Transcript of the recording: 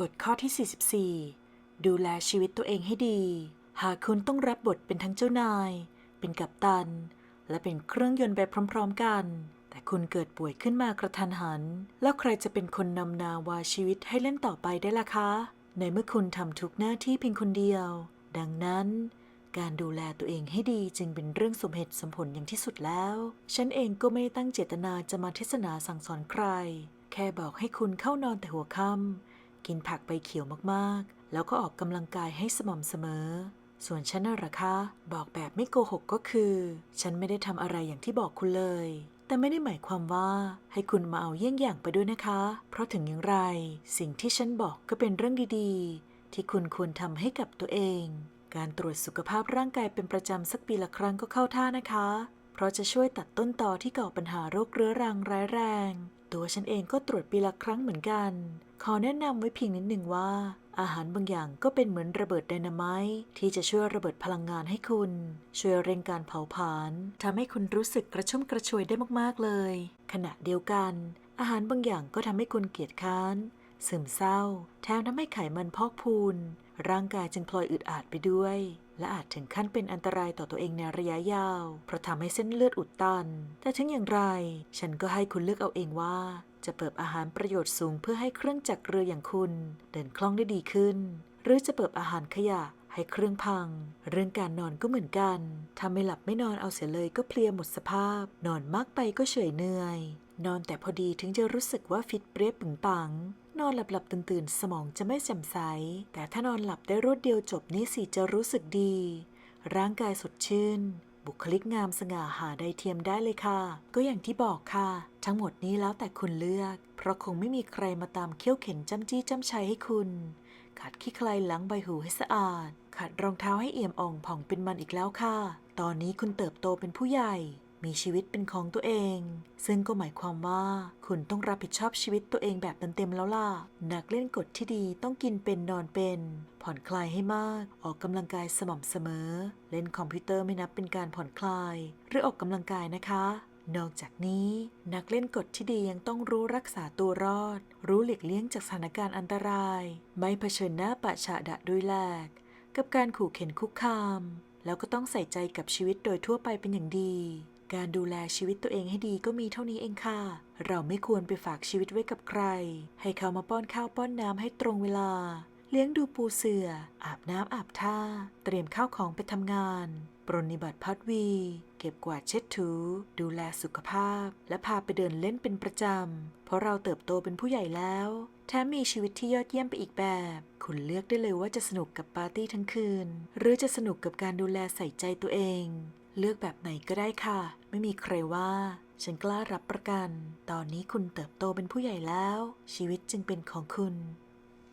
กฎข้อที่ 44 ดูแลชีวิตตัวเองให้ดี หากคุณต้องรับบทเป็นทั้งเจ้านาย เป็นกัปตัน และเป็นเครื่องยนต์ไปพร้อม ๆ กัน แต่คุณเกิดป่วยขึ้นมากระทันหัน แล้วใครจะเป็นคนนำนาวาชีวิตให้เล่นต่อไปได้ล่ะคะ ในเมื่อคุณทำทุกหน้าที่เพียงคนเดียว ดังนั้น การดูแลตัวเองให้ดีจึงเป็นเรื่องสมเหตุสมผลอย่างที่สุดแล้ว ฉันเองก็ไม่ได้ตั้งเจตนาจะมาเทศนาสั่งสอนใคร แค่บอกให้คุณเข้านอนแต่หัวค่ำ กินผักใบเขียวมากๆ แล้วก็ออกกำลังกายให้สม่ำเสมอ ส่วนฉันน่ะหรอคะ บอกแบบไม่โกหกก็คือ ฉันไม่ได้ทำอะไรอย่างที่บอกคุณเลย แต่ไม่ได้หมายความว่าให้คุณมาเอาเยี่ยงอย่างไปด้วยนะคะ เพราะถึงอย่างไร สิ่งที่ฉันบอกก็เป็นเรื่องดีๆ ที่คุณควรทำให้กับตัวเอง การตรวจสุขภาพร่างกายเป็นประจำสักปีละครั้งก็เข้าท่านะคะ ราะจะช่วยตัดต้นตอที่ก่อปัญหาโรคเรื้อรังร้ายแรง ตัวฉันเองก็ตรวจปีละครั้งเหมือนกัน ขอแนะนำไว้เพียงนิดหนึ่งว่า อาหารบางอย่างก็เป็นเหมือนระเบิดไดนาไมต์ที่จะช่วยระเบิดพลังงานให้คุณ ช่วยเร่งการเผาผลาญทำให้คุณรู้สึกกระชุ่มกระชวยได้มากๆเลย ขณะเดียวกัน อาหารบางอย่างก็ทำให้คุณเกียจค้านซึมเศร้า แถมทำให้ไขมันพอกพูน ร่างกายจึงพลอยอึดอัดไปด้วย และอาจถึงขั้นเป็นอันตรายต่อตัวเองในระยะยาว เพราะทำให้เส้นเลือดอุดตัน แต่ถึงอย่างไร ฉันก็ให้คุณเลือกเอาเองว่าจะเปิดอาหารประโยชน์สูงเพื่อให้เครื่องจักรเรืออย่างคุณ เดินคล่องได้ดีขึ้น หรือจะเปิดอาหารขยะให้เครื่องพัง เรื่องการนอนก็เหมือนกัน ถ้าไม่หลับไม่นอนเอาเสียเลยก็เพลียหมดสภาพ นอนมากไปก็เฉยเหนื่อย นอนแต่พอดีถึงจะรู้สึกว่าฟิตเปรี้ยปึงปัง นอนหลับหลับตื่นตื่นๆ สมองจะไม่แจ่มใส แต่ถ้านอนหลับได้รวดเดียวจบนี่สิจะรู้สึกดี ร่างกายสดชื่น บุคลิกงามสง่าหาได้เทียมได้เลยค่ะ ก็อย่างที่บอกค่ะ ทั้งหมดนี้แล้วแต่คุณเลือก เพราะคงไม่มีใครมาตามเขี้ยวเข็นจ้ำจี้จ้ำชัยให้คุณ ขัดขี้ใครล้างใบหูให้สะอาด ขัดรองเท้าให้เอี่ยมอ่องผ่องเป็นมันอีกแล้วค่ะ ตอนนี้คุณเติบโตเป็นผู้ใหญ่ มีชีวิตเป็นของตัวเอง ซึ่งก็หมายความว่าคุณต้องรับผิดชอบชีวิตตัวเองแบบเต็มๆแล้วล่ะ นักเล่นกฎที่ดีต้องกินเป็นนอนเป็น ผ่อนคลายให้มาก ออกกำลังกายสม่ำเสมอ เล่นคอมพิวเตอร์ไม่นับเป็นการผ่อนคลาย หรือออกกำลังกายนะคะนอกจากนี้ นักเล่นกฎที่ดียังต้องรู้รักษาตัวรอด รู้หลีกเลี่ยงจากสถานการณ์อันตราย ไม่เผชิญหน้าปะฉะดะด้วยแลก กับการขู่เข็นคุกคาม แล้วก็ต้องใส่ใจกับชีวิตโดยทั่วไปเป็นอย่างดี การดูแลชีวิตตัวเองให้ดีก็มีเท่านี้เองค่ะ เราไม่ควรไปฝากชีวิตไว้กับใคร ให้เขามาป้อนข้าวป้อนน้ำให้ตรงเวลา เลี้ยงดูปูเสือ อาบน้ำอาบท่า เตรียมข้าวของไปทำงาน ปรนนิบัติพัดวี เก็บกวาดเช็ดถู ดูแลสุขภาพ และพาไปเดินเล่นเป็นประจำ เพราะเราเติบโตเป็นผู้ใหญ่แล้วแถมมีชีวิตที่ยอดเยี่ยมไปอีกแบบ คุณเลือกได้เลยว่าจะสนุกกับปาร์ตี้ทั้งคืน หรือจะสนุกกับการดูแลใส่ใจตัวเอง เลือกแบบไหนก็ได้ค่ะ ไม่มีใครว่า ฉันกล้ารับประกัน ตอนนี้คุณเติบโตเป็นผู้ใหญ่แล้ว ชีวิตจึงเป็นของคุณ